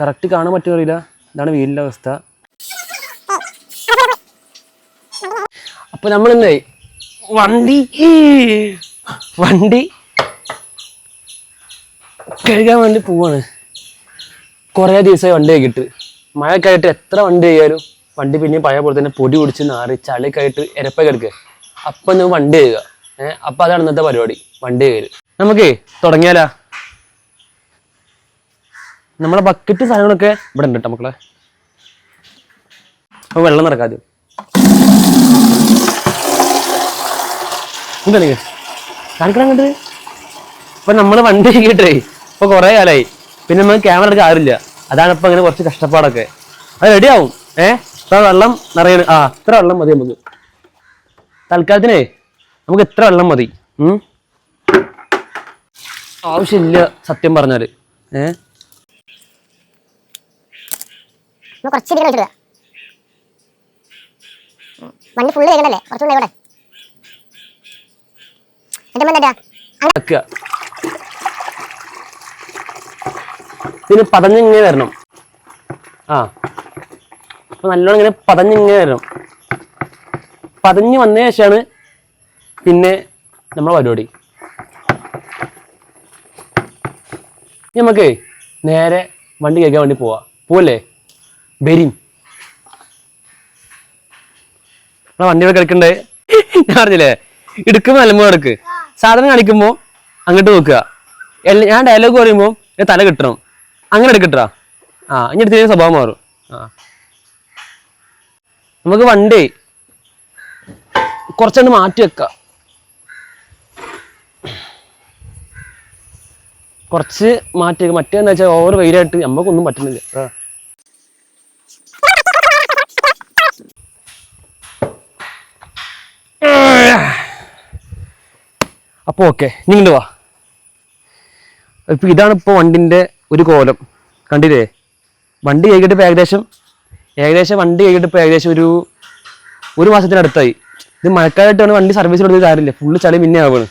Correct കാണാൻ പറ്റുമോ അറിയില്ല. ഇതാണ് വീടിന്റെ അവസ്ഥ. അപ്പൊ എന്തായി വണ്ടി വണ്ടി കഴുകാൻ വേണ്ടി പോവാണ്. കുറേ ദിവസമായി വണ്ടി കഴിക്കിട്ട് മഴ കഴിഞ്ഞിട്ട് എത്ര വണ്ടി കഴിയാലും വണ്ടി പിന്നെയും പഴയ പോലെ തന്നെ പൊടി പിടിച്ച് നാറി ചളി ആയിട്ട് ഇരപ്പ കിടക്കുക. അപ്പം നിങ്ങൾ വണ്ടി കഴുകുക. ഏഹ് അപ്പം അതാണ് ഇന്നത്തെ പരിപാടി വണ്ടി കയറി നമുക്കേ തുടങ്ങിയാലാ. നമ്മളെ ബക്കറ്റ് സാധനങ്ങളൊക്കെ ഇവിടെ ഉണ്ട് കേട്ടോ മക്കളെ. അപ്പൊ വെള്ളം നിറക്കാദ്യം എന്താ കാണിക്കണം കണ്ടത് ഇപ്പൊ നമ്മൾ വണ്ടി കിട്ടേ ഇപ്പൊ കൊറേ കാലായി. പിന്നെ നമുക്ക് ക്യാമറ എടുക്കാൻ ആരില്ല അതാണ് ഇപ്പൊ അങ്ങനെ കുറച്ച് കഷ്ടപ്പാടൊക്കെ. അത് റെഡിയാവും ഏ? ഇത്ര വെള്ളം നിറയണ ആ ഇത്ര വെള്ളം മതി നമുക്ക്. തൽക്കാലത്തിനേ നമുക്ക് ഇത്ര വെള്ളം മതി. ആവശ്യമില്ല സത്യം പറഞ്ഞാൽ. ഏ? നമ്മൾ കുറച്ച് ഇതിൽ വെച്ചിടുക മണ്ണ് ഫുള്ള് കേൾക്കണ്ടല്ലേ കുറച്ചുകൂടെ ഇവിടെ. എന്താ വെക്കുക. ഇതിന് പതഞ്ഞിങ്ങനെ വരണം. ആ. അപ്പം നല്ലോണം ഇങ്ങനെ പതഞ്ഞിങ്ങനെ വരണം. പതഞ്ഞ് വന്ന ശേഷമാണ് പിന്നെ നമ്മളെ പരിപാടി. നമുക്ക് നേരെ വണ്ടി കേൾക്കാൻ വേണ്ടി പോവാം. പോവല്ലേ? ബെരിം നമ്മളെ വണ്ടി ഇവിടെ കിടക്കണ്ടേ? ഞാൻ പറഞ്ഞില്ലേ ഇടുക്ക് നിലമ്പോ എടുക്ക്. സാധനം കാണിക്കുമ്പോ അങ്ങോട്ട് നോക്കുക. ഞാൻ ഡയലോഗ് പറയുമ്പോൾ തല കിട്ടണം. അങ്ങനെ എടുക്കട്ടാ. ആ ഇനി എടുത്ത് സ്വഭാവം മാറും. ആ. നമുക്ക് വണ്ടി കുറച്ചൊന്ന് മാറ്റി വെക്കാം. കുറച്ച് മാറ്റി മറ്റേന്ന് വെച്ചാൽ ഓവർ വെയിലായിട്ട് നമുക്കൊന്നും പറ്റുന്നില്ല. അപ്പോൾ ഓക്കെ നിങ്ങണ്ട് വാ. ഇപ്പം ഇതാണ് ഇപ്പോൾ വണ്ടിന്റെ ഒരു കോലം. കണ്ടില്ലേ? വണ്ടി കൈകിട്ട് ഇപ്പോൾ ഏകദേശം ഏകദേശം വണ്ടി കൈകിട്ട് ഇപ്പോൾ ഏകദേശം ഒരു ഒരു മാസത്തിനടുത്തായി. ഇത് മഴക്കാലമായിട്ടാണ് വണ്ടി സർവീസ് കൊടുത്തത് കാര്യമില്ല. ഫുള്ള് ചളി പിന്നെ ആവുകയാണ്.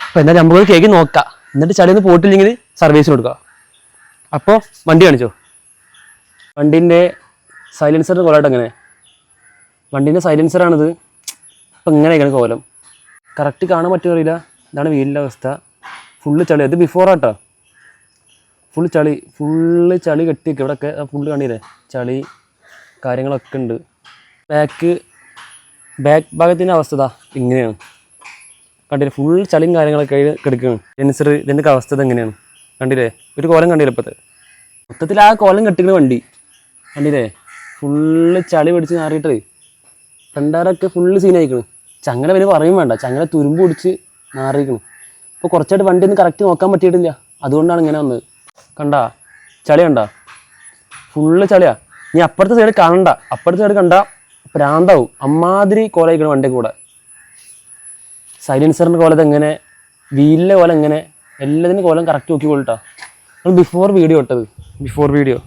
അപ്പോൾ എന്നാൽ നമുക്ക് കേക്ക് നോക്കാം. എന്നിട്ട് ചളിന്ന് പോയിട്ടില്ലെങ്കിൽ സർവീസിന് കൊടുക്കുക അപ്പോൾ വണ്ടി കാണിച്ചോ. വണ്ടീന്റെ സൈലൻസർ കോലായിട്ട് അങ്ങനെ വണ്ടീന്റെ സൈലൻസറാണിത് ഇപ്പം ഇങ്ങനെയൊക്കെയാണ് കോലം. കറക്റ്റ് കാണാൻ പറ്റുമോ അറിയില്ല. ഇതാണ് വീടിന്റെ അവസ്ഥ. ഫുള്ള് ചളി. അത് ബിഫോർ ആട്ടോ. ഫുള്ള് ചളി. ഫുള്ള് ചളി കെട്ടിയൊക്കെ. ഇവിടെയൊക്കെ ഫുള്ള് കണ്ടില്ലേ? ചളി കാര്യങ്ങളൊക്കെ ഉണ്ട്. ബാക്ക് ബാക്ക് ഭാഗത്തിന്റെ അവസ്ഥ ഇങ്ങനെയാണ്. കണ്ടില്ലേ? ഫുൾ ചളിയും കാര്യങ്ങളൊക്കെ കിടക്കുകയാണ്. ജെൻസർ ഇതിന്റെ അവസ്ഥ എങ്ങനെയാണ്? കണ്ടില്ലേ? ഒരു കോലം കണ്ടില്ലേ ഇപ്പോഴത്തെ മൊത്തത്തിൽ ആ കോലം കെട്ടിക്കുന്ന വണ്ടി. കണ്ടില്ലേ? ഫുള്ള് ചളി പിടിച്ച് മാറിയിട്ട്. ഫ്രണ്ടാരൊക്കെ ഫുള്ള് സീനായിക്കണ് ചങ്ങല പിന്നെ പറയും വേണ്ട. ചങ്ങല തുരുമ്പ് പിടിച്ച് മാറിയിരിക്കണം. ഇപ്പോൾ കുറച്ചായിട്ട് വണ്ടി ഒന്ന് കറക്റ്റ് നോക്കാൻ പറ്റിയിട്ടില്ല. അതുകൊണ്ടാണ് ഇങ്ങനെ വന്നത്. കണ്ട? ചളി കണ്ടാ? ഫുള്ള് ചളിയാ. നീ അപ്പുറത്തെ സൈഡ് കാണണ്ട. അപ്പുറത്തെ സൈഡ് കണ്ട പ്രാന്താവും അമ്മാതിരി കോലായിക്കണം വണ്ടി കൂടെ. സൈലൻസറിന്റെ കോലത്ത് എങ്ങനെ വീലിന്റെ കോലം എങ്ങനെ എല്ലാത്തിന്റെ കോലം കറക്റ്റ് നോക്കി കൊള്ളട്ടോ. നമ്മൾ ബിഫോർ വീഡിയോ ഇട്ടത്. ബിഫോർ വീഡിയോ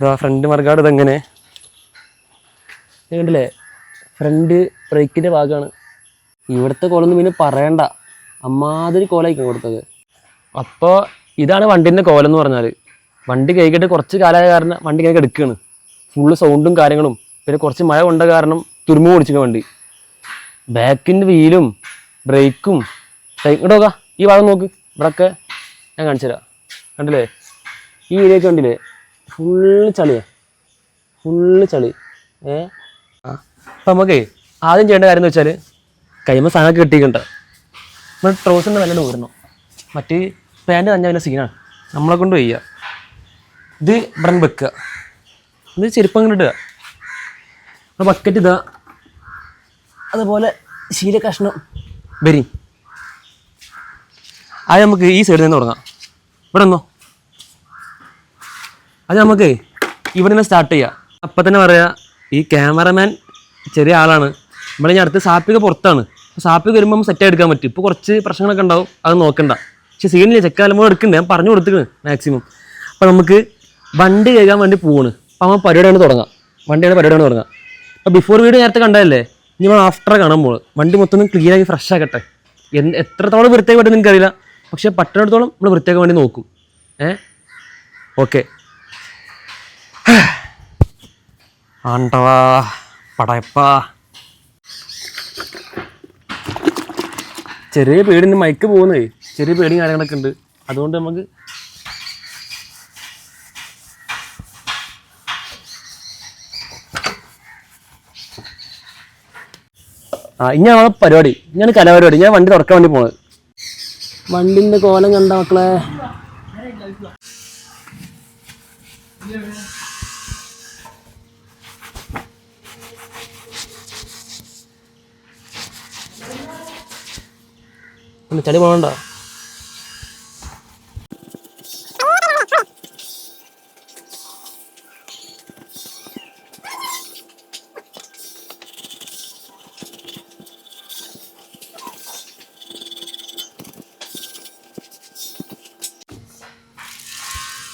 ഇതാ ഫ്രണ്ട് മറുകാട് ഇതെങ്ങനെ? ഇത് കണ്ടില്ലേ? ഫ്രണ്ട് ബ്രേക്കിന്റെ ഭാഗമാണ്. ഇവിടുത്തെ കോലൊന്നും പിന്നെ പറയണ്ട. അമ്മാതിരി കോലായിരിക്കും കൊടുത്തത് അപ്പോൾ ഇതാണ് വണ്ടീന്റെ കോലെന്ന് പറഞ്ഞാൽ വണ്ടി കൈകിട്ട് കുറച്ച് കാലമായ കാരണം വണ്ടി ഇങ്ങനെ എടുക്കുകയാണ് ഫുള്ള് സൗണ്ടും കാര്യങ്ങളും പിന്നെ കുറച്ച് മഴ കൊണ്ട കാരണം തുരുമ്പ് പിടിച്ചിരിക്കുന്ന വണ്ടി. ബാക്കിന്റെ വീലും ബ്രേക്കും ഇങ്ങോട്ട് ഈ ഭാഗം നോക്ക്. ഇവിടെയൊക്കെ ഞാൻ കാണിച്ചു തരാം. കണ്ടില്ലേ? ഈ ഏരിയൊക്കെ കണ്ടില്ലേ? ഫുള്ള് ചളിയാണ് ഫുള്ള് ചളി. ഏ? ആ അപ്പം നമുക്ക് ആദ്യം ചെയ്യേണ്ട കാര്യം എന്ന് വെച്ചാൽ കൈമ സാധനം കിട്ടിയിട്ടുണ്ട്. നമ്മൾ ട്രൗസറിന്റെ നല്ല ഊരണം മറ്റ് പാന്റ് തന്നെ വലിയ സീനാണ് നമ്മളെ കൊണ്ട് വയ്യ. ഇത് ഇവിടെ വെക്കുക. ഇത് ചെരുപ്പം കൊണ്ട് ഇടുക. നമ്മൾ ബക്കറ്റ് ഇതാ അതുപോലെ ശീല കഷ്ണം വരി. അത് നമുക്ക് ഈ സൈഡിൽ നിന്ന് തുടങ്ങാം. ഇവിടെ നിന്നോ? അത് നമുക്ക് ഇവിടെ നിന്ന് സ്റ്റാർട്ട് ചെയ്യാം. അപ്പം തന്നെ പറയാം ഈ ക്യാമറമാൻ ചെറിയ ആളാണ്. ഇവിടെ ഞാൻ അടുത്ത് സാപ്പിക്ക് പുറത്താണ്. സാപ്പിക വരുമ്പോൾ സെറ്റ് എടുക്കാൻ പറ്റും. ഇപ്പോൾ കുറച്ച് പ്രശ്നങ്ങളൊക്കെ ഉണ്ടാവും. അത് നോക്കണ്ട. പക്ഷെ സീനില്ല ചെക്കാലുമ്പോൾ എടുക്കണ്ടേ. ഞാൻ പറഞ്ഞു കൊടുത്തിക്കണ് മാക്സിമം അപ്പോൾ നമുക്ക് വണ്ടി കഴുകാൻ വേണ്ടി പോവാണ്. അപ്പോൾ നമ്മൾ പരിപാടിയാണ് തുടങ്ങാം. വണ്ടിയാണ് പരിപാടിയാണ് തുടങ്ങാം. അപ്പോൾ ബിഫോർ വീഡിയോ നേരത്തെ കണ്ടതല്ലേ? ഇനി നമ്മൾ ആഫ്റ്റർ കാണാൻ പോകും വണ്ടി മൊത്തം ക്ലീൻ ആക്കി ഫ്രഷ് ആക്കട്ടെ. എന്ത് എത്രത്തോളം വൃത്തിയാക്കി പറ്റും എനിക്കറിയില്ല. പക്ഷേ പറ്റുന്നിടത്തോളം നമ്മൾ വൃത്തിയാക്കാൻ വേണ്ടി നോക്കും. ഏ? ഓക്കെ. ആണ്ടവാ. പടയപ്പാ ചെറിയ പേടിന് മയക്ക് പോകുന്നേ ചെറിയ പേടിയും കാര്യങ്ങളൊക്കെ ഉണ്ട്. അതുകൊണ്ട് നമുക്ക് ആ ഇനിയാണ് പരിപാടി. ഞാൻ കലാപരിപാടി. ഞാൻ വണ്ടി തുറക്കാൻ വേണ്ടി പോണത്. വണ്ടിന്റെ കോലം കണ്ട മക്കളെ. ഒന്ന് ചളി പോകണ്ട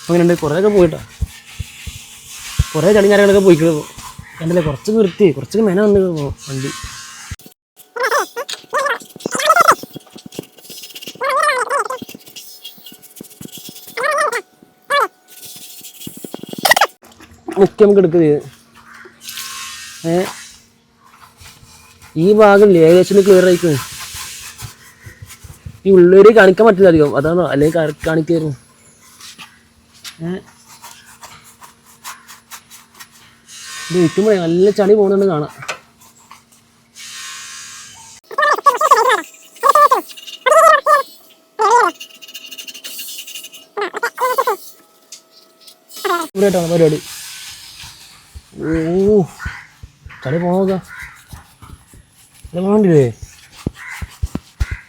അങ്ങനെയുണ്ട് കുറേയൊക്കെ പോയിട്ടാ. കുറേ ചളി കാര്യങ്ങളൊക്കെ പോയിക്കുന്നത് എന്തല്ലേ കുറച്ച് വൃത്തി കുറച്ച് മെന വന്നു വണ്ടി. മുഖ്യം നമുക്ക് എടുക്കുന്നത് ഏ? ഈ ഭാഗം ഏകദേശം ക്ലിയർ ആയിക്കും ഈ ഉള്ളേരി കാണിക്കാൻ പറ്റില്ല അധികം. അതാണോ അല്ലെങ്കിൽ കാണിക്കായിരുന്നു ഏ? ഇത് വെക്കുമ്പോഴേ നല്ല ചളി പോകുന്നുണ്ട് കാണാം ഇവിടെ കേട്ടോ പരിപാടി. ഓ ചളി പോകാം വേണ്ടില്ലേ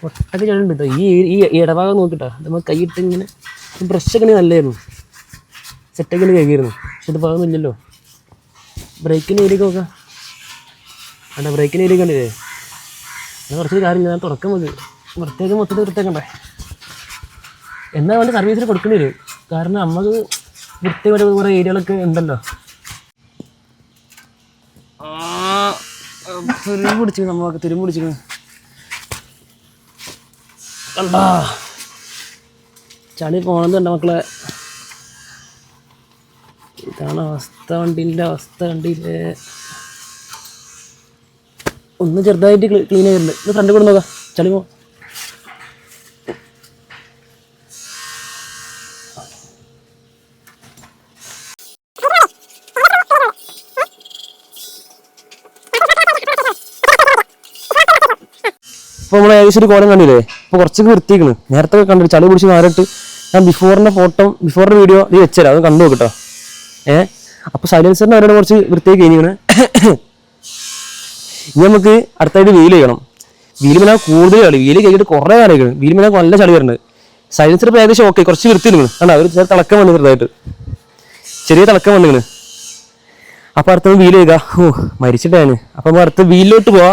ഒട്ടൊക്കെ ചളി ഉണ്ട് കേട്ടോ ഈ ഈ ഇടഭാഗം നോക്കിട്ടോ. നമ്മൾ കൈയിട്ട് ഇങ്ങനെ ബ്രഷൊക്കെ നല്ലായിരുന്നു സെറ്റൊക്കെ കഴുകിയിരുന്നു. പക്ഷെ ഇത് ഭാഗമൊന്നുമില്ലല്ലോ ബ്രേക്കിന് ഏരിയ നോക്കാം. അല്ല ബ്രേക്കിന് ഏരിയ കണ്ടില്ലേ? ഞാൻ കുറച്ച് കാര്യമില്ല. ഞാൻ തുറക്കാൻ മതി വൃത്തിയൊക്കെ മൊത്തത്തിൽ വൃത്തിയാക്കണ്ടേ? എന്നാൽ വേണ്ട സർവീസിന് കൊടുക്കേണ്ടി വരും. കാരണം നമുക്ക് വൃത്തിയായിട്ട് കുറേ ഏരിയകളൊക്കെ ഉണ്ടല്ലോ. തുരുമ്പ് പിടിച്ചു നമ്മളൊക്കെ തുരുമ്പ് പിടിച്ചു കണ്ടാ. ചളി പോണതുണ്ട് മക്കളെ. ഇതാണ് അവസ്ഥ വണ്ടീന്റെ അവസ്ഥ കണ്ടില്ലേ ഒന്ന് ചെറുതായിട്ട് ക്ലീൻ ആയിട്ടുണ്ട് ഇത് ഫ്രണ്ട് കൂടെ നോക്കാം. ചളി പോ ഇപ്പോൾ നമ്മൾ ഏകദേശം ഒരു കോലം കണ്ടില്ലേ? അപ്പോൾ കുറച്ച് വൃത്തിയിക്കണ് നേരത്തെ കണ്ടു ചളി പിടിച്ച് മാറിയിട്ട് ഞാൻ ബിഫോറിന്റെ ഫോട്ടോ ബിഫോറിന്റെ വീഡിയോ നീ വെച്ചുതരാം അത് കണ്ടു നോക്കട്ടോ ഏ? അപ്പോൾ സൈലൻസറിന്റെ അവരോട് കുറച്ച് വൃത്തിയായി കഴിഞ്ഞാണ് ഇനി നമുക്ക് അടുത്തായിട്ട് വീൽ ചെയ്യണം. വീൽ പിന്നെ കൂടുതൽ കളി വീൽ കഴിഞ്ഞിട്ട് കുറേ കാലം വീൽ പിന്നെ നല്ല ചളി വരുന്നുണ്ട് സൈലൻസർ ഇപ്പോൾ ഏകദേശം ഓക്കെ കുറച്ച് വൃത്തി നിങ്ങൾ കണ്ടോ? ഒരു ചെറിയ തിളക്കം വന്നു ചെറുതായിട്ട്. ചെറിയ തിളക്കം വന്നു നിങ്ങൾ അപ്പോൾ അടുത്തത് വീൽ ചെയ്യുക. ഓ മരിച്ചിട്ടാണ് അപ്പോൾ അടുത്ത വീലിലോട്ട് പോവാ.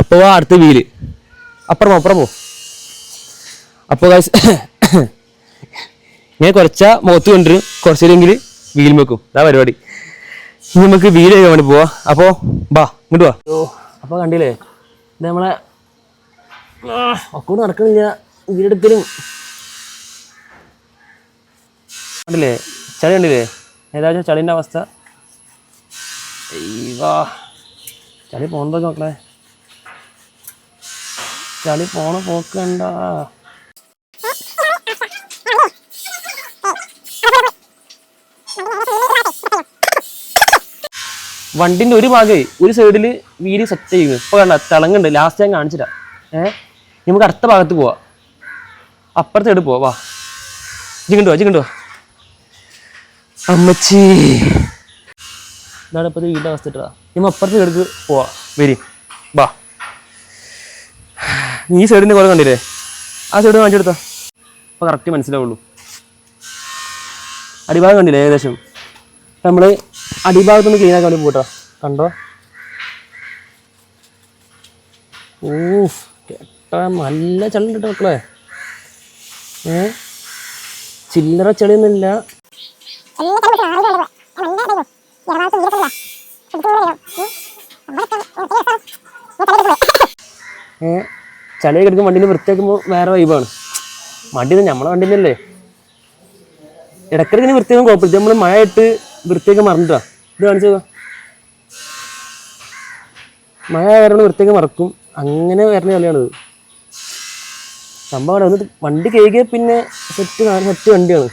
അപ്പോൾ അടുത്ത വീൽ അപ്പുറം അപ്പുറം പോ അപ്പോൾ guys, ഇങ്ങനെ കുറച്ച മുഖത്ത് കൊണ്ടുവരും കുറച്ചില്ലെങ്കിൽ വീൽ വെക്കും. ഇതാ പരിപാടി. ഇനി നമുക്ക് വീൽ കഴിയാൻ വേണ്ടി പോവാ. അപ്പോൾ ബാ ഇങ്ങോട്ട് വാ. ഓ അപ്പോൾ കണ്ടില്ലേ? ഇത് നമ്മളെ ഒക്കെ നടക്കണില്ല. വീടെടുക്കലും കണ്ടില്ലേ? ചളി കണ്ടില്ലേ? ഏതാ ചളിന്റെ അവസ്ഥ. ചളി പോകണ്ടോ നോക്കണേ ചളി പോണ പോക്കണ്ട. വണ്ടിന്റെ ഒരു ഭാഗമേ ഒരു സൈഡിൽ വീൽ സെറ്റ് ചെയ്യുന്നു ഇപ്പൊ കണ്ട തിളങ്ങുണ്ട്. ലാസ്റ്റ് ഞാൻ കാണിച്ചില്ല ഏ? നമുക്ക് അടുത്ത ഭാഗത്ത് പോവാ. അപ്പുറത്തെ സൈഡ് പോവാ. വാ. ജിങ്ങണ്ടോ വാ ജിങ്ങണ്ടോ അമ്മച്ചി. ഇതാണ് ഇപ്പോൾ വീടിന്റെ അവസ്ഥ ഇട്ടാ നമ്മൾ അപ്പുറത്തെ പോവാ. വരി. വാ. ഈ സൈഡിന്റെ കുറെ കണ്ടില്ലേ? ആ സൈഡ് കാണിച്ചെടുത്താ. അപ്പോൾ കറക്റ്റ് മനസ്സിലാവുള്ളൂ. അടിഭാഗം കണ്ടില്ലേ ഏകദേശം? നമ്മൾ അടിഭാഗത്തൊന്ന് ക്ലീൻ ആക്കാൻ പോട്ടാ. കണ്ടോ? ഓ കേട്ട നല്ല ചളി ഉണ്ട് മക്കളെ. ഏ? ചില്ലറ ചെളിയൊന്നുമില്ല. ഏ? ചളിയൊക്കെ കിടക്കും വണ്ടീനെ വൃത്തിയാക്കുമ്പോൾ വേറെ വൈബാണ് വണ്ടി നമ്മളെ വണ്ടി തന്നെയല്ലേ ഇടക്കിടക്കിന് വൃത്തിയാക്കാൻ കുഴപ്പമില്ല. നമ്മൾ ഇട്ട് വൃത്തിയൊക്കെ മറന്നിട്ടാ ഇത് കാണിച്ചു നോക്കാം മഴ കാരണം വൃത്തിയൊക്കെ മറക്കും. അങ്ങനെ വരുന്ന കളിയാണിത്. സംഭവമാണ് ഒന്ന് വണ്ടി കഴുകിയ പിന്നെ സെറ്റ് സെറ്റ് വണ്ടിയാണ്.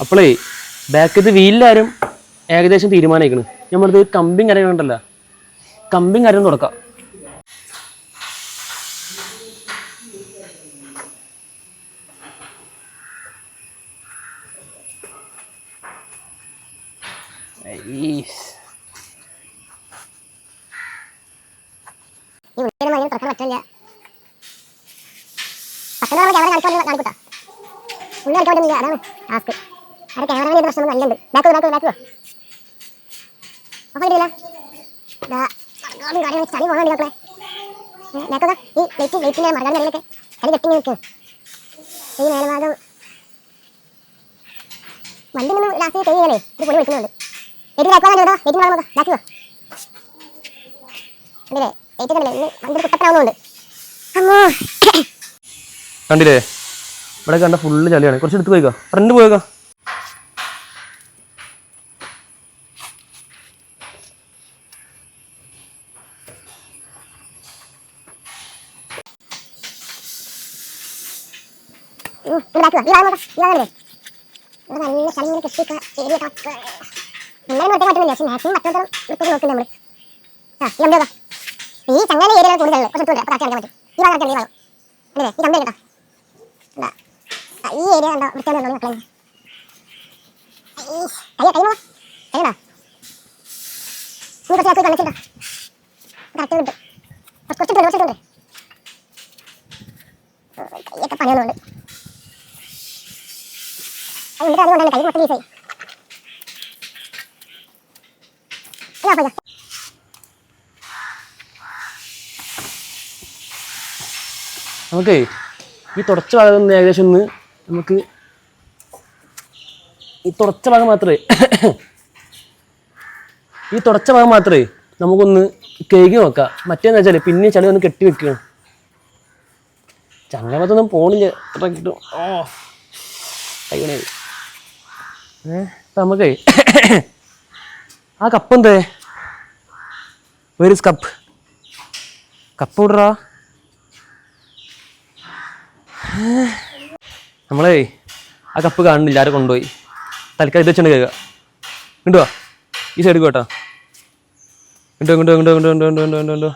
അപ്പോളേ ബാക്കത്ത് വീലിലാരും ഏകദേശം തീരുമാനിക്കണ്. നമ്മളത് കമ്പിങ് കാര്യങ്ങളുണ്ടല്ലോ കമ്പിങ് കാര്യം തുടക്കാം. ഈ ഉള്ളിൽ തുറക്കാൻ പറ്റില്ല. പത്തൊമ്പത് ക്യാമറ കാണിക്കാൻ കാണിക്കൂട്ടാ. ഉള്ളിൽ കളിക്കാൻ പറ്റുന്നില്ല അതാണ് ടാസ്ക് അത് ക്യാമറ പ്രശ്നം നല്ലുണ്ട് ബാക്ക് ബാക്ക് ബാക്ക് അപ്പൊ ഇടില്ല ചളി പോകണം മക്കളെ ബാക്കുക ഈ ലൈറ്റ് ലൈറ്റിന്റെ മറകാൻ കടയിലൊക്കെ ചളി കെട്ടി നിൽക്കും ഈ മേലഭാഗം വണ്ടി നിന്ന് ലാസ്റ്റ് കൈ ചെയ്യണേ ഇത് പൊടി വിളിക്കുന്നുണ്ട് ലൈറ്റ് ബാക്ക് വാങ്ങാൻ ലൈറ്റ് വാങ്ങാൻ ബാക്ക് കണ്ടില്ലേ? ലൈറ്റ് കണ്ടില്ലേ? ഇന്ന് വണ്ടി കുട്ടപ്പനാവുന്നുണ്ട്. അമ്മോ കണ്ടില്ലേ? ഇവിടെ കണ്ട ഫുള്ള് ചളിയാണ്. കുറച്ച് എടുത്ത് പോയിക്കാം. ഫ്രണ്ട് പോയേക്കാം. നല്ല ഈ കമ്പിയൊക്കെ ഈ ചങ്ങനെ ഏരിയ കൂടുതലുള്ളത് കുറച്ച് എടുത്തു അറിയാൻ പറ്റും. ഈ ഭാഗം ഈ ഭാഗം അല്ലേ ഈ കമ്പി കേട്ടോ. ഈ ഏരിയ കണ്ടോ? വൃത്തിയാണ് കണ്ടോ മക്കളെ? കയ്യോ കയ്യോ കയ്യടാ ഇനി കുറച്ച് കണക്കിട്ടോ കറക്റ്റ് കിട്ടും. കുറച്ചിട്ടുണ്ട് കുറച്ചിട്ടുണ്ട് കയ്യൊക്കെ പണിയൊന്നുണ്ട്. എന്നിട്ട് കൈ മൊത്തം ലീസായി അല്ല അപ്പോൾ നമുക്ക് ഈ തുടച്ച ഭാഗം ഒന്ന് ഏകദേശം ഒന്ന് നമുക്ക് ഈ തുടച്ച ഭാഗം മാത്രമേ ഈ തുടച്ച ഭാഗം മാത്രമേ നമുക്കൊന്ന് കേക്ക് നോക്കാം. മറ്റേന്ന് വെച്ചാൽ പിന്നെ ചളി ഒന്ന് കെട്ടി വെക്കുകയാണ്. ചങ്ങലത്തൊന്നും പോണില്ല. എത്ര കിട്ടും? ഓ കൈകണേ ഏ ഇപ്പം നമുക്കേ ആ കപ്പ് എന്തേ? വേർ കപ്പ് കപ്പ് വിടറാ നമ്മളേ ആ കപ്പ് കാണുന്നില്ല ആരും കൊണ്ടുപോയി? തൽക്കാലം ഇത് വെച്ചിട്ട് കേൾക്കുക കണ്ടുവാ ഈ സൈഡ് കേട്ടോ കിട്ടോ കിട്ടോ കിട്ടോ കിട്ടോ കിട്ടോ കിട്ടോ കിട്ടോ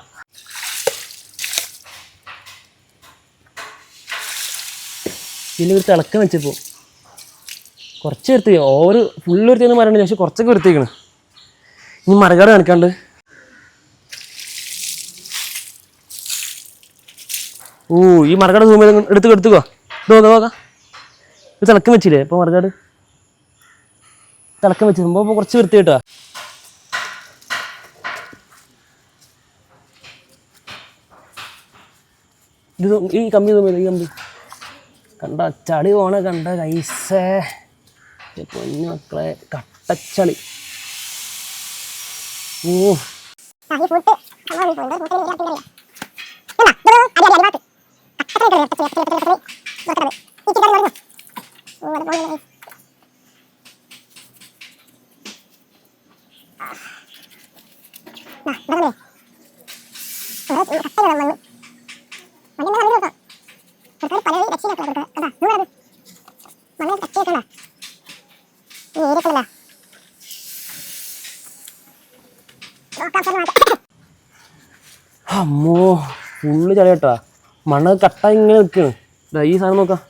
ഇതിൽ ഒരു തിളക്കം വെച്ചപ്പോൾ കുറച്ച് വൃത്തി ഓവർ ഫുള്ള് വരുത്തിയെന്ന് മരണ്ട് പക്ഷെ കുറച്ചൊക്കെ വൃത്തിക്കണം ഇനി മരകാട് കാണിക്കാണ്ട് ഓ ഈ മറക്കാട് സൂം എടുത്ത് എടുത്തുക്കോ നോക്കാം നോക്കാം ഇത് തിളക്കം വെച്ചില്ലേ ഇപ്പോൾ മറക്കാട് തിളക്കം വെച്ച് സംഭവം കുറച്ച് വൃത്തി കിട്ടുക ഇത് ഈ കമ്പി സൂം ഈ കമ്പി കണ്ട ചളി പോണ കണ്ട കൈസേ പൊന്നു മക്കളെ കട്ടച്ചളി ഓ അമ്മോ ഫുള്ള് ചളി കേട്ടാ മണ്ണ് കട്ട ഇങ്ങനെ നിൽക്കുകയാണ് ദാ ഈ സാധനം നോക്കാം.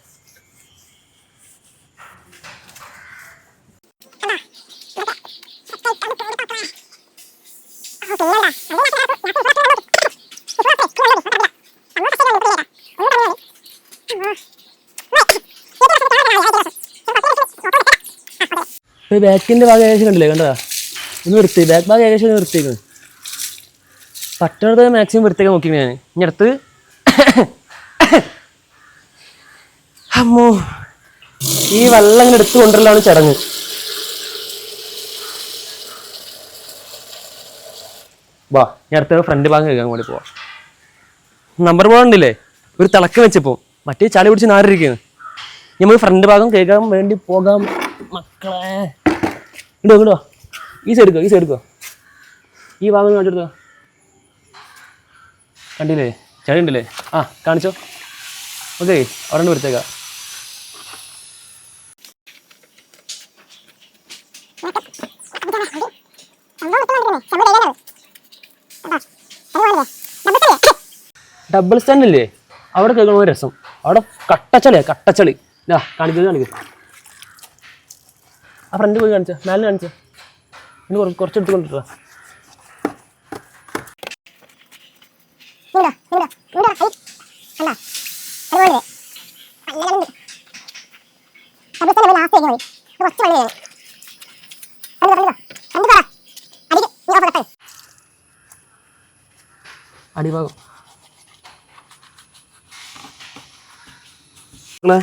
ബാക്കിന്റെ ഭാഗം ഏകദേശം കണ്ടില്ലേ? കണ്ടതാ? ഒന്ന് വൃത്തി ബാക്ക് ഭാഗം ഏകദേശം വൃത്തിയേക്കണ് പറ്റണത് മാക്സിമം വൃത്തിയൊക്കെ നോക്കി ഞാൻ ഇനി അടുത്ത് അമ്മോ ഈ വെള്ളം ഇങ്ങനെ എടുത്തു കൊണ്ടുവരലാണ് ചടങ്ങ്. വാ ഞാൻ അടുത്ത ഫ്രണ്ട് ഭാഗം കേൾക്കാൻ കൂടി പോവാം. നമ്പർ പോകണ്ടില്ലേ ഒരു തിളക്കം വെച്ചപ്പോ. മറ്റേ ചളി പിടിച്ച് നാരിരിക്കുന്നു നമ്മൾ ഫ്രണ്ട് ഭാഗം കേൾക്കാൻ വേണ്ടി പോകാം മക്കളെ. ഇടോ ഇടോ ഈ സൈഡ് എടുക്കോ ഈ സൈഡ് എടുക്കോ ഈ ഭാഗം കണ്ടില്ലേ? ചളി ഉണ്ടല്ലേ ആ കാണിച്ചോ. ഓക്കെ നിന്ന് വരത്തേക്കാം ഡബിൾ സ്റ്റാൻഡ് ഇല്ലേ? അവിടെ കേൾക്കണ ഒരു രസം. അവിടെ കട്ടച്ചളിയാ കട്ടച്ചളി. ഇതാ കാണിക്കുന്നത് കാണിക്കും. ആ ഫ്രണ്ട് പോയി കാണിച്ച. മേലെ കാണിച്ച. ഇനി കുറച്ച് കുറച്ച് എടുത്ത് കൊണ്ടിട്ടാ അടിഭാഗം. മക്കളെ.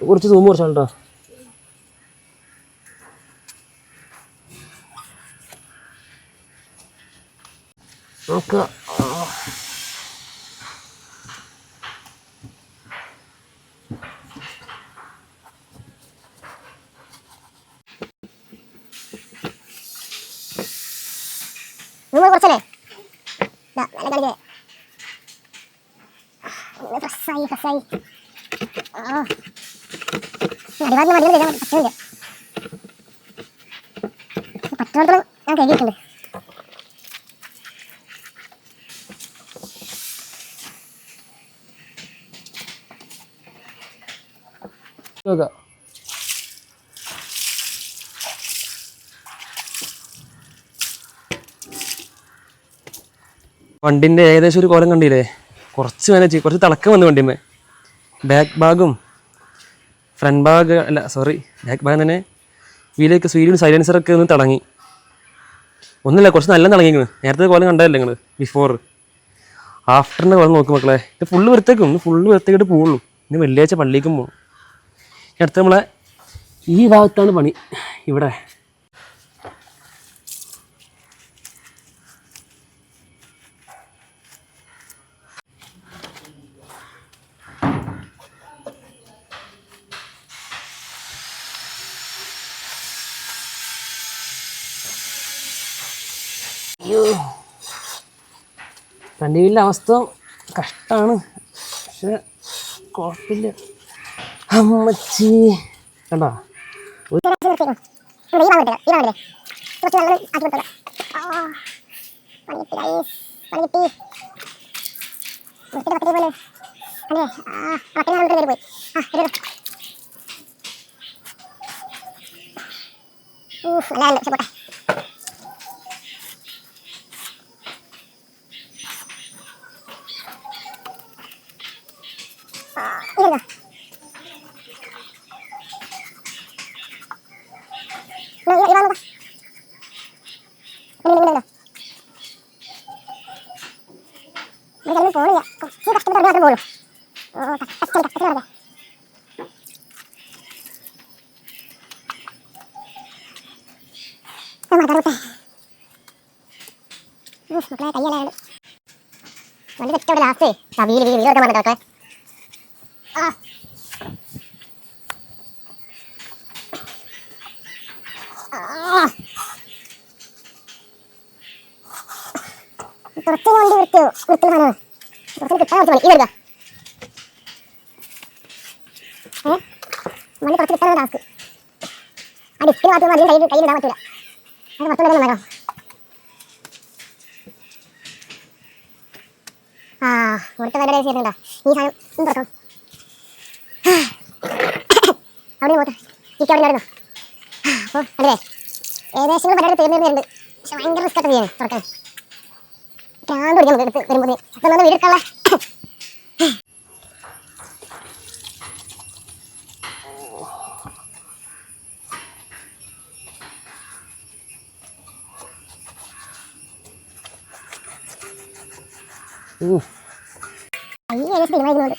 കുറച്ച് സൂം കുറച്ചാണ് കേട്ടോ നിങ്ങൾ കുറച്ചല്ലേ? നല്ല കളിക്ക്. ഫ്രഷായി ഫ്രഷായി കയറാൻ പറ്റുന്നില്ല പറ്റുന്നിടത്തോളം ഞാൻ കഴുകിയിട്ടുണ്ട് നോക്കുക വണ്ടിന്റെ ഏകദേശം ഒരു കോലം കണ്ടില്ലേ? കുറച്ച് വേന കുറച്ച് തിളക്കം വന്നു വണ്ടിമേ ബാക്ക് ഭാഗും ഫ്രണ്ട് ഭാഗ് അല്ല സോറി ബാക്ക് ഭാഗം തന്നെ വീലൊക്കെ സ്വീലും സൈലൻസറൊക്കെ ഒന്ന് തിളങ്ങി. ഒന്നുമില്ല കുറച്ച് നല്ല തിളങ്ങിക്കുന്നു നേരത്തെ കോലം കണ്ടതല്ലേ നിങ്ങൾ ബിഫോർ ആഫ്റ്ററിന്റെ കോലം നോക്കും മക്കളെ. ഇത് ഫുള്ള് വൃത്തേക്കും ഇന്ന് ഫുള്ള് വൃത്തേക്കിട്ട് പോവുള്ളൂ. ഇന്ന് വെള്ളിയാഴ്ച പള്ളിക്കും പോകും അടുത്ത നമ്മളെ ഈ ഭാഗത്താണ് പണി. ഇവിടെ. അയ്യോ. വണ്ടിയിലെ അവസ്ഥ കഷ്ടമാണ് പക്ഷെ കുഴപ്പമില്ല. അമ്മച്ചി. കണ്ടോ? ഭാഗം വിട്ടേക്കാം ഈ ഭാഗം വിടേ കുറച്ച് വെള്ളം ആക്കി കൊടുത്തോളാം ആ പണി കിട്ടി guys. പണി കിട്ടി വൃത്തിയുടെ പക്കത്തെ പോലെ അല്ലേ ആ പക്കത്തെ നമുക്ക് കയറി പോയി ആ എടുത്തു ഊഫ് അല്ല അല്ല പോട്ടെ ആ ഇതെന്താ No, iba, iba, iba. Mira, mira, mira. മൃഗം പോണില്ല കുറച്ച് കഷ്ടപ്പെട്ട് മാത്രം പോകുള്ളൂ ഓ കഷ്ടം കഷ്ടത്തിൽ നടക്കാം മക്കളെ കയ്യലാണ് ലാസ്റ്റ് വീൽ വീൽ വീലൊക്കെ വന്നിട്ട് മക്കളെ കുറച്ച് വണ്ടി വൃത്തിയോ വൃത്തി സാധനമാണ് കുറച്ച് കിട്ടാൻ കുറച്ച് പണി ഇതെടുക്കുക ഏ വണ്ടി കുറച്ച് കിട്ടാൻ ടാസ്ക് ആ ഡിസ്കിന് മാത്രം പറ്റില്ല അത് മൊത്തം വരെ നന്നാക്കാം ആ ഇവിടുത്തെ ചെയ്യുന്നുണ്ടോ ഈ സാധനം തുറക്കാം അവിടെ എനിക്ക് അപ്പോൾ അതെ. ഏകദേശം പരിപാടി തീർന്നു വരുന്നുണ്ട്. പക്ഷെ ഭയങ്കര റിസ്ക് ആയിട്ട് ചെയ്യാൻ തുറക്കാൻ. ഭ്രാന്ത് പിടിക്കാൻ എടുത്ത് വരുമ്പോൾ നമ്മൾ കൈ ഏകദേശം തീരുമാനിക്കുന്നുണ്ട്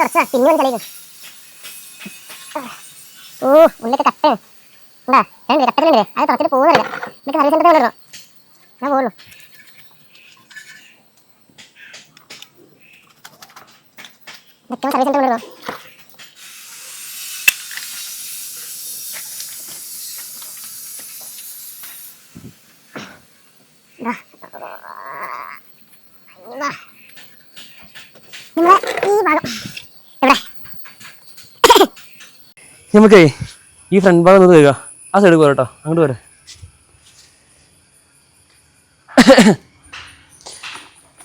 തുറച്ചാ പിന്നെ വന്ന് ഓ ഉള്ളിലൊക്കെ കട്ടയാണ് എന്താ? ഞാൻ കട്ടലുണ്ട് അത് തുറച്ചിട്ട് പോകുന്നില്ല എന്നിട്ട് സർവീസ് സെന്ററിൽ കൊണ്ടുവരണം ഞാൻ പോകുള്ളൂ ഇതൊക്കെ സെന്ററിൽ കൊണ്ടുവരണം നമുക്കേ ഈ ഫ്രണ്ട് ഭാഗം ഒന്ന് തരിക ആ സൈഡ് പോരാ കേട്ടോ അങ്ങോട്ട് പോരെ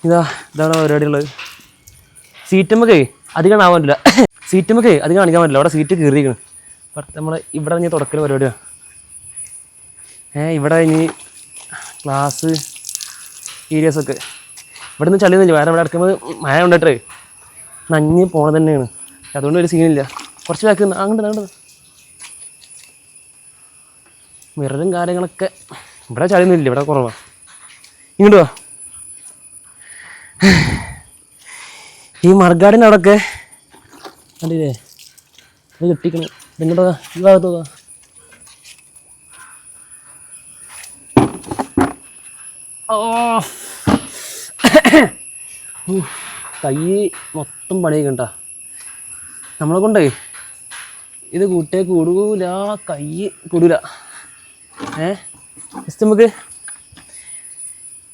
ഇതാ ഇതാണ് പരിപാടിയുള്ളത് സീറ്റുമ്മക്കേ അധികം ആവാൻ പറ്റില്ല. സീറ്റ് നമുക്ക് അധികം കാണിക്കാൻ പറ്റില്ല. അവിടെ സീറ്റ് കീറിയിരിക്കണം. പക്ഷെ നമ്മൾ ഇവിടെ ഇനി തുടക്കൽ പരിപാടിയാണ് ഏ ഇവിടെ ഇനി ക്ലാസ് ഏരിയാസ് ഒക്കെ. ഇവിടെ നിന്ന് ചളിയൊന്നുമില്ല. വേറെ ഇവിടെ അടുക്കുമ്പോൾ മഴ കൊണ്ടിട്ടേ. നഞ്ഞ് പോണത് തന്നെയാണ്. അതുകൊണ്ട് ഒരു സീനില്ല കുറച്ച് ബാക്ക് അങ്ങോട്ട് അങ്ങോട്ട്. മിററും കാര്യങ്ങളൊക്കെ. ഇവിടെ ചളിയൊന്നുമില്ല ഇവിടെ കുറവാ. ഇങ്ങോട്ട് വാ. ഈ മർഗാടിന്റെ അവിടെയൊക്കെ കണ്ടില്ലേ? ഇത് കിട്ടിക്കണം. നിങ്ങളുടെ ഈ ഭാഗത്ത് വാ. ഓ. കൈ മൊത്തം പണിയൊക്കെ നമ്മളെ കൊണ്ടേ ഇത് കൂട്ടേ കൂടൂല കൈ കൂടൂല. ഏ? ജസ്റ്റ് നമുക്ക്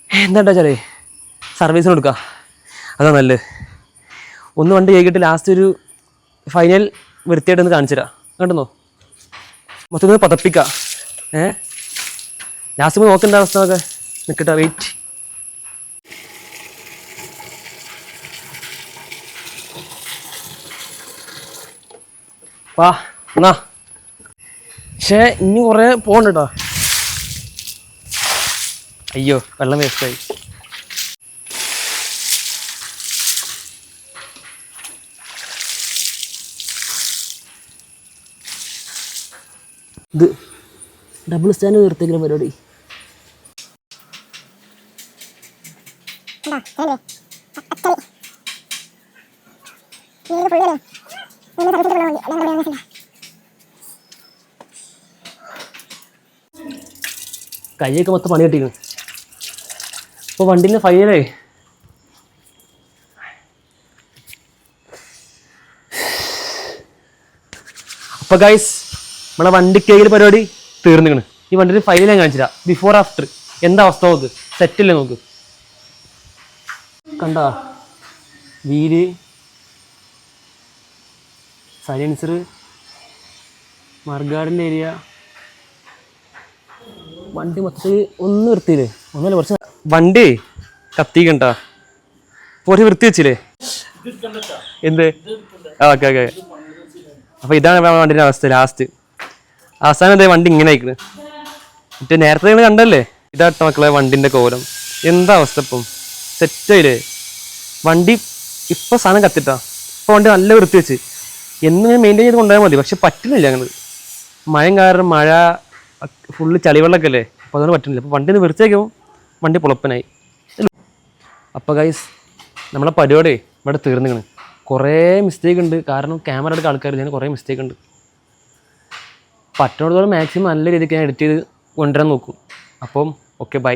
എന്താ വെച്ചാലേ സർവീസിന് കൊടുക്കാം. അതാ നല്ലത്. ഒന്ന് വണ്ടി കഴിക്കിട്ട് ലാസ്റ്റ് ഒരു ഫൈനൽ വൃത്തിയായിട്ട് ഒന്ന് കാണിച്ചു തരാം കണ്ടെന്നോ മൊത്തത്തിൽ ഒന്ന് പതപ്പിക്കാം. ഏഹ് ലാസ്റ്റ് നോക്കേണ്ട അവസ്ഥ ഒക്കെ നിൽക്കട്ടെ വെയിറ്റ് വാ എന്നാ. പക്ഷേ ഇനി കുറേ പോകണ്ട കേട്ടോ അയ്യോ വെള്ളം വേസ്റ്റായി. ഇത് ഡബിൾ സ്റ്റാൻഡ് നിർത്തിയെങ്കിലും പരിപാടി. എന്താ വേണ്ടേ അച്ചളി നീ ഫുള്ള് ഞാൻ സർവീസ് സെന്ററിൽ കൊണ്ടുപോയി ഞാൻ പറയാൻ കൈയൊക്കെ മൊത്തം പണി കിട്ടിയിരുന്നു അപ്പോൾ വണ്ടീന്റെ ഫൈനലായി അപ്പോൾ ഗൈസ് നമ്മളെ വണ്ടി കേക്കിൽ പരിപാടി തീർന്നിക്കണ്. ഈ വണ്ടിന്റെ ഫൈനൽ ഞാൻ കാണിച്ചില്ല ബിഫോർ ആഫ്റ്റർ എന്താ അവസ്ഥ നോക്ക്. സെറ്റില്ലേ നോക്ക്. കണ്ട? വീൽ സൈലൻസർ മർഗാർഡിന്റെ ഏരിയ വണ്ടി മൊത്തത്തിൽ ഒന്ന് വൃത്തിയില്ലേ ഒന്നല്ല കുറച്ച് വണ്ടി കത്തിക്കണ്ട. കുറച്ച് വൃത്തി വെച്ചില്ലേ? എന്ത്? Okay okay. അപ്പൊ ഇതാണ് വണ്ടിന്റെ അവസ്ഥ ലാസ്റ്റ് അവസാനം എന്താ വണ്ടി ഇങ്ങനെ ആയിക്കണ്. മറ്റേ നേരത്തെ നിങ്ങൾ കണ്ടല്ലേ ഇതാട്ട മക്കളെ വണ്ടിന്റെ കോലം. എന്താ അവസ്ഥ ഇപ്പം? സെറ്റായില്ലേ വണ്ടി ഇപ്പൊ സാധനം കത്തിട്ടാ. ഇപ്പൊ വണ്ടി നല്ല വൃത്തി വെച്ച്. എന്നും മെയിന്റെയിൻ ചെയ്ത് കൊണ്ടുപോയാൽ മതി. പക്ഷെ പറ്റുന്നില്ല അങ്ങനെ മഴയും കാരണം മഴ ഫുള്ള് ചളിവെള്ളമൊക്കെ അല്ലേ? അപ്പോൾ അതുകൊണ്ട് പറ്റുന്നില്ല. അപ്പോൾ വണ്ടി ഒന്ന് വൃത്തിയാക്കുമ്പോൾ വണ്ടി പുളപ്പനായി. അപ്പോൾ ഗൈസ് നമ്മളെ പരിപാടി ഇവിടെ തീർന്നിക്കണ് കുറേ മിസ്റ്റേക്ക് ഉണ്ട്. കാരണം ക്യാമറ ആൾക്കാർ ഞാൻ കുറേ മിസ്റ്റേക്ക് ഉണ്ട്. പറ്റുന്നിടത്തോളം മാക്സിമം നല്ല രീതിക്ക് ഞാൻ എഡിറ്റ് ചെയ്ത് കൊണ്ടുവരാൻ നോക്കും. അപ്പം ഓക്കെ ബൈ